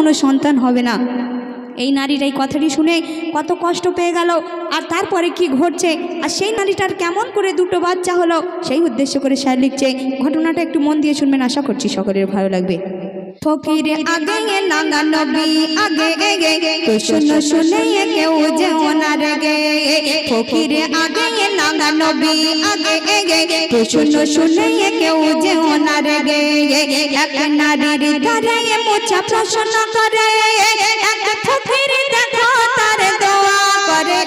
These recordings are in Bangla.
কোনো সন্তান হবে না। এই নারীর এই কথাটি শুনে কত কষ্ট পেয়ে গেল, আর তারপরে কি ঘটছে? আর সেই নারীটার কেমন করে দুটো বাচ্চা হলো, সেই উদ্দেশ্য করে স্যার লিখছে। ঘটনাটা একটু মন দিয়ে শুনবেন, আশা করছি সকলের ভালো লাগবে। ফকিরে আগে নাঙ্গা নবী আগে এগে তো শুনো শুনে কেউ যে ওনার গে এক নারীর ধারে মোছা প্রশ্ন করে এক ফকির দেখো তার দোয়া করে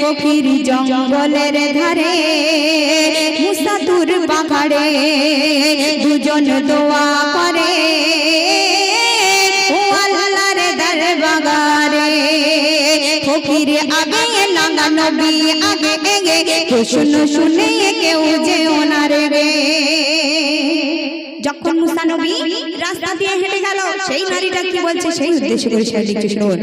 ফকির জঙ্গলের ধারে মুসাদুর পাহাড়ে দুজন দোয়া করে। ফকির আগে নাঙ্গা নবী আগে তো শুনো শুনে কেউ যে ওনার রে যখন মুসা নবী রাস্তা দিয়ে হেঁটে গেল, সেই নারীটা কি বলছে? সেই উদ্দেশ্য করে সে লিখছে, শোন।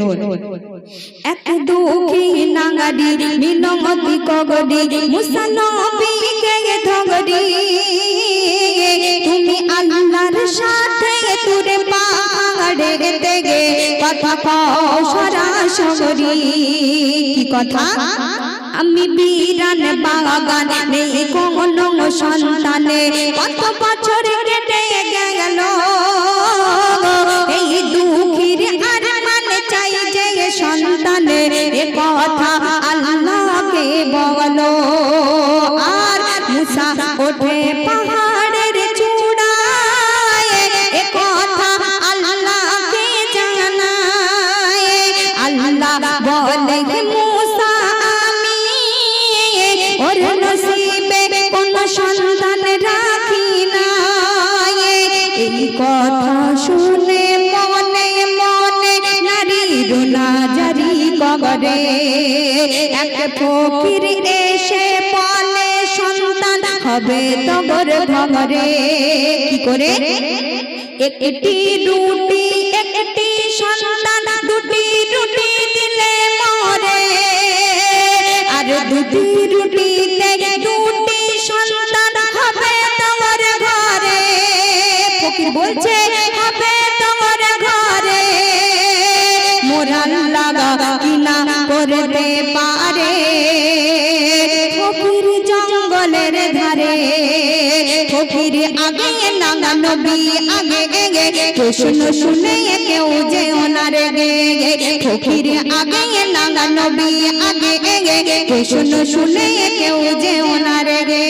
এক দুঃখী নাঙ্গাডি মিনমতি কগডি মুসা নবী কে তুমি আল্লাহর সাথে তুরে পাহাড়ে কথা কও সরাসরি কি কথা? আমি বিরান বাগান, নেই কোনো সন্তানে। কত বছর কেটে গেল। এই দুঃখীর আর মানে চাই যে সন্তানে, এ কথা আল্লাহকে বলো। আর মুসা ওঠে পাহাড়ের রুনা জারি কবরে এক ফকির এসে বলে, সন্তান হবে তবর ভবরে কি করে? একটি রুটি একটি সন্তান দুটি রুটি দিলে মরে। আর দুটি রুটিতে আগে নাগা নবী, আগে গে কে শুনো শুনে কেউ যে ওনারে গে ফকির আগে নাগা নবী, আগে গে কে শুনো শুনে কেউ যে ওনারে গে।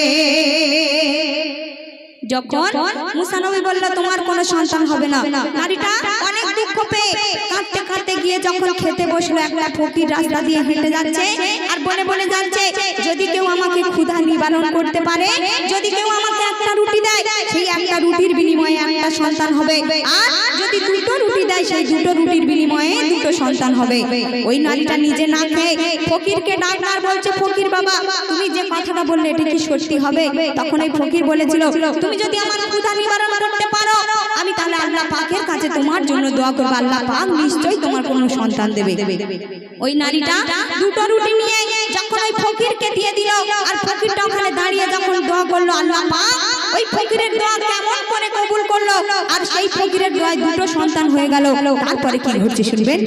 যখন মুসা নবী বলল তোমার কোনো সন্তান হবে না। নারীটা অনেক দুঃখ পেয়ে কাঁদতে কাঁদতে গিয়ে যখন খেতে বসল একটা ফকির রাস্তা দিয়ে হেঁটে যাচ্ছে আর বলে বলে যাচ্ছে। যদি কেউ আমাকে ক্ষুধা নিবারণ করতে পারে যদি কেউ আমাকে একটা রুটি দেয় সেই একটা রুটির বিনিময়ে একটা সন্তান হবে। আর যদি দুটো রুটি দেয় সেই দুটো রুটির বিনিময়ে দুটো সন্তান হবে। ওই নারীটা নিজে না খেয়ে ফকিরকে ডাক্তার বলছে ফকির বাবা তুমি যে কথাটা বললে এটা কি সত্যি হবে তখন ওই ফকির বলেছিল তুমি যদি আমার ক্ষুধা নিবারণ করতে পারো, আমি তাহলে আল্লাহ পাকের কাছে তোমার জন্য দোয়া করব। আল্লাহ পাক নিশ্চয়ই তোমার কোনো সন্তান দেবে। ওই নারীটা দুটো রুটি নিয়ে যখন ওই ফকিরকে দিয়ে দিল, আর ফকিরটা ওখানে দাঁড়িয়ে যখন দোয়া করল, আল্লাহ পাক ওই ফকিরের দোয়া কেমন করে কবুল করল, আর সেই ফকিরের দোয়ায় দুটো সন্তান হয়ে গেল। তারপরে কি ঘটছে শুনবেন?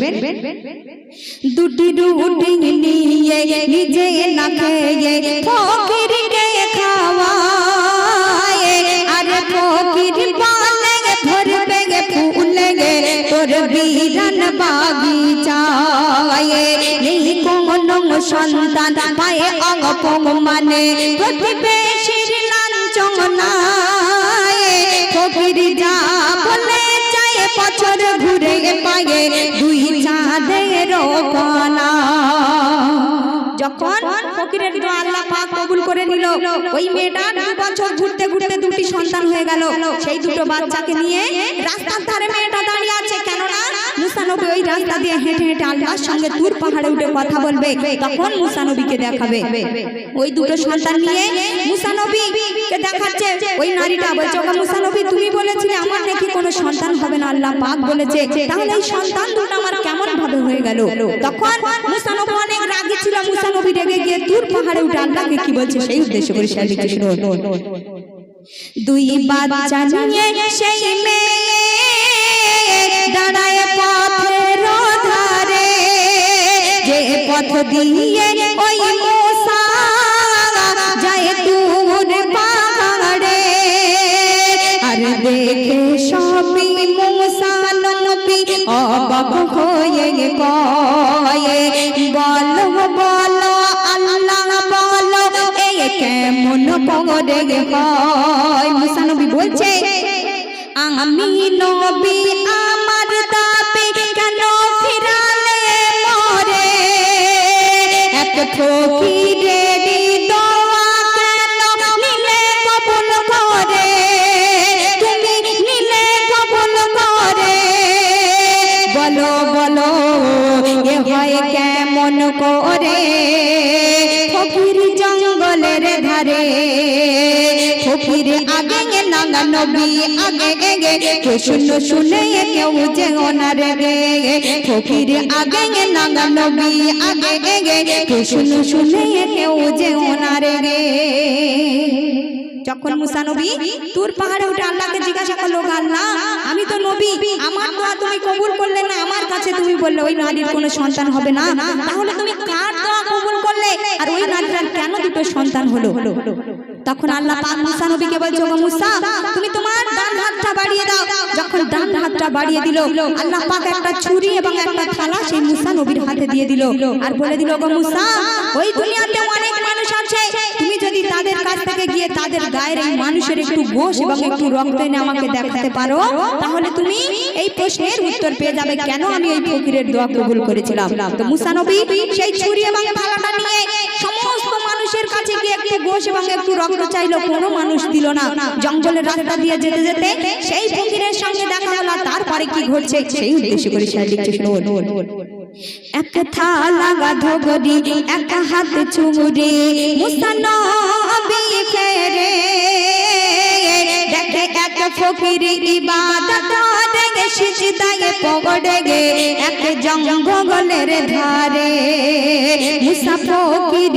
দুটি রুটি নিয়ে নিজে না খেয়ে ফকিরকে খাওয়ায় আরে ফকির বলে ধরবে গে তোর বিরান বাগিচায়। এই কোন সন্তান পায়ে অপমানে প্রতিবেশীর লাঞ্ছনায়। ফকির যা বলে চায় বছর ঘুরে পায়ে দুই চাঁদের যখন দোয়া আল্লাহ পাক কবুল করে নিল। ওই মেয়েটা দু বছর ঘুরতে ঘুরতে দুটি সন্তান হয়ে গেল। সেই দুটো বাচ্চাকে নিয়ে রাস্তার ধারে মেয়েটা দাঁড়িয়ে আছে। কেননা আল্লাহ পাক বলেছে, তাহলে সন্তান আমার কেমন ভাবে হয়ে গেল? তখন মুসানবী মুসা নবী রেগে গিয়ে তুর পাহাড়ে উঠে আল্লাহকে কি বলছে? সেই উদ্দেশ্য করে শেয়ার দুই বাচ্চা সেই দাঁড়ায় পথের ধারে যে পথ দিয়ে ওই করে হয় মুসা নবী বলছে, আমি নবী, আমার দাবি কেন ফিরালে মরে? এক ফকিরের দোয়া নিলে কবুল করে? নিলে কবুল করে? বলো বলো, এ হয় কেমন করে? ফকির জঙ্গলের ধারে। ফকির আগে গে নাগা নবী, আগে গে। কে শুনো শুনে কেউ যে ওনারে গে ফকির আগে গে নাগা নবী, আগে গে। কে শুনো শুনে কেউ যে ওনারে গে যখন মুসা নবী তুর পাহাড়ে উঠে আল্লাহকে জিজ্ঞাসা করল, আল্লাহ, আমি তো নবী, আমার দোয়া তুমি কবুল করলে না, আমার কাছে তুমি বললে ওই নারীর কোনো সন্তান হবে না, তাহলে তুমি কার দোয়া কবুল করলে? আর ওই নারীটার কেন দুটো সন্তান হলো? তখন আল্লাহ পাক মুসা নবীকে বলছে, "ওগো মুসা, তুমি তোমার ডান হাতটা বাড়িয়ে দাও। যখন ডান হাতটা বাড়িয়ে দিল, আল্লাহ পাক একটা ছুরি এবং একটা থালা সেই মুসা নবীর হাতে দিয়ে দিল। আর বলে দিল, "ওগো মুসা, ওই দুনিয়াতে অনেক মানুষ তুমি যদি তাদের কাছ থেকে গিয়ে তাদের গায়ের এই মানুষের একটু গোশ এবং একটু রক্ত এনে আমাকে দেখাতে পারো, তাহলে তুমি এই প্রশ্নের উত্তর পেয়ে যাবে কেন আমি ওই ফকিরের দোয়া কবুল করেছিলাম। তো সেই ছুরি এবং নিয়ে সমস্ত মানুষের কাছে গিয়ে একটু গোশ এবং একটু রক্ত চাইলো, কোনো মানুষ দিল না। জঙ্গলের রাস্তা দিয়ে যেতে যেতে সেই ফকিরের সঙ্গে দেখা হলো তারপরে কি ঘটছে সেই উদ্দেশ্য করে এক থালা গাধো গরি এক হাত চুমুরে। মুসানবি ফেরে, দেখে এক ফকির ইবাদত রে সিজদায়ে পগড়ে গে এক জঙ্গলের ধারে। মুসা ফকির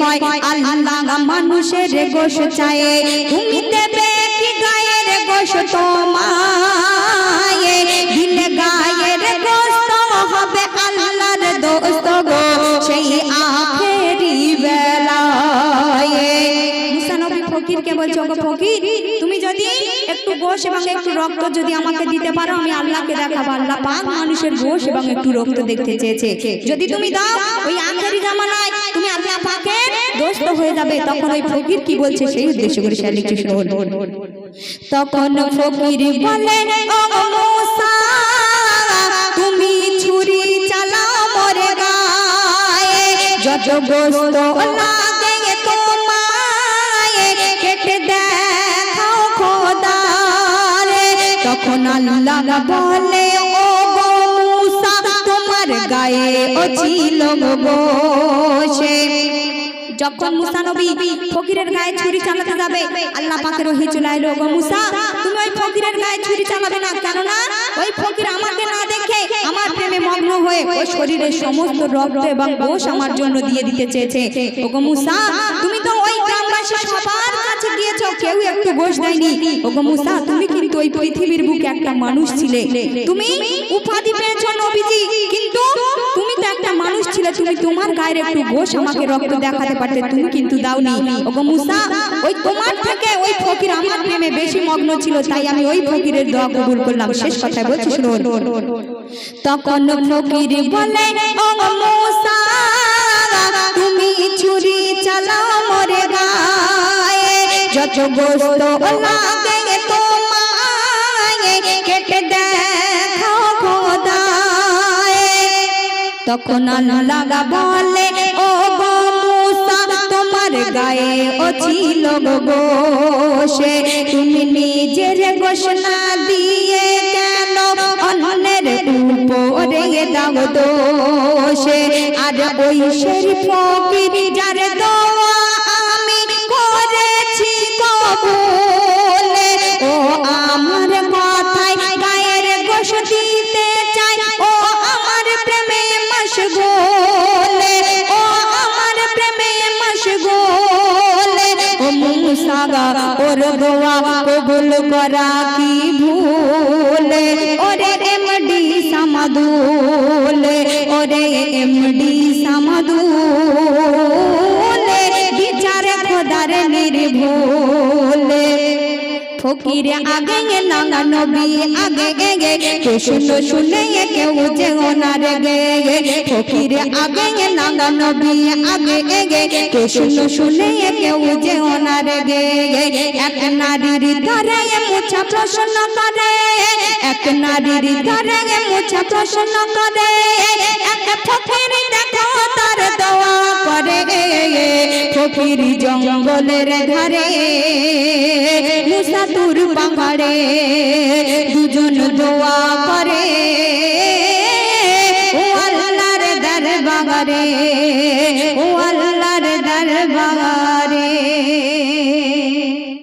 কয়, আল্লাহ মানুষের গোশ চায়, তুমি দেবে কি গায়ের গোশ গোশ এবং একটু রক্ত যদি আমাকে দিতে পারো আমি আল্লাহকে দেখাবো। আল্লাহ পাক মানুষের গোশ এবং একটু রক্ত দেখতে চেয়েছে। যদি তুমি দাও ওই আখেরি জামানায় তুমি আল্লাহ পাকের দোস্ত হয়ে যাবে। তখন ওই ফকির কি বলছে? সেই উদ্দেশ্য করে সে লিখছে শোন। তখন ফকির বলে ও মুসা তুমি ছুরি চালাও মরে গায়ে যত গোস্ত লাগে তখন আল্লাহ বলে ও গো মুসা, তোমার গায়ে ও ছিল যখন মুসা নবী ফকিরের গায়ে ছুরি চালাতে যাবে, আল্লাহ পাকের ওহি চলে এলো গো মুসা, তুমি ওই ফকিরের গায়ে ছুরি চালাবে না, কেননা ওই ফকির আমাকে না দেখে আমার প্রেমে মগ্ন হয়ে ওই শরীরের সমস্ত রক্ত এবং গোশ আমার জন্য দিয়ে দিতে চেয়েছে। ওগো মুসা, তুমি তো ওই গ্রামবাসী সবার কাছে কেউ একটু গোশ দেয়নি? ওগো মুসা, তুমি কিন্তু ওই পৃথিবীর বুকে একটা মানুষ ছিলে। তুমি উপাধি পেয়েছ নবীজি, কিন্তু তুমি তো একটা মানুষ ছিলে। তুমি তোমার গায়ের একটু গোশ আমাকে রক্ত দেখাতে পারতে, তুমি কিন্তু দাওনি। ওগো মুসা, ওই তোমার থেকে ওই ফকির আমার প্রেমে বেশি মগ্ন ছিল, তাই আমি ওই ফকিরের দোয়া কবুল করলাম। শেষ কথা বলছি শুনুন তখন ফকির বলে ও মুসা, তুমি ছুরি চালাও মরে গায়ে যত গোস্ত লাগে তোমায় কেটে দেখাও খোদায়। তখন আল্লাহ বলে ও গো মুসা, তোমার গায়ে ও ছিল গো গোশে। তুমি নিজের ঘোষণা দিয়ে কেন অন্যের উপরে দাও দোষে? আর ওই ফকির যার দোয়া सागा और गोवा को भूल करा की भूल। और एम डी समूल और एम डी समूल बिचारे खुदा रे ফকির আগে নাঙ্গা নবী, আগে গে কে শুনো শুনে গে ফকির আগে নাঙ্গা নবী, আগে গে কে শুনো শুনে গে এক নারীর ধরে মুছা প্রশ্ন করে। এক নারীর ধরে মুছা প্রশ্ন করে। এক ফকির দেখো তার দোয়া ফকির জঙ্গলের ধারে মুসাতুর পাহাড়ে দুজন দোয়া করে।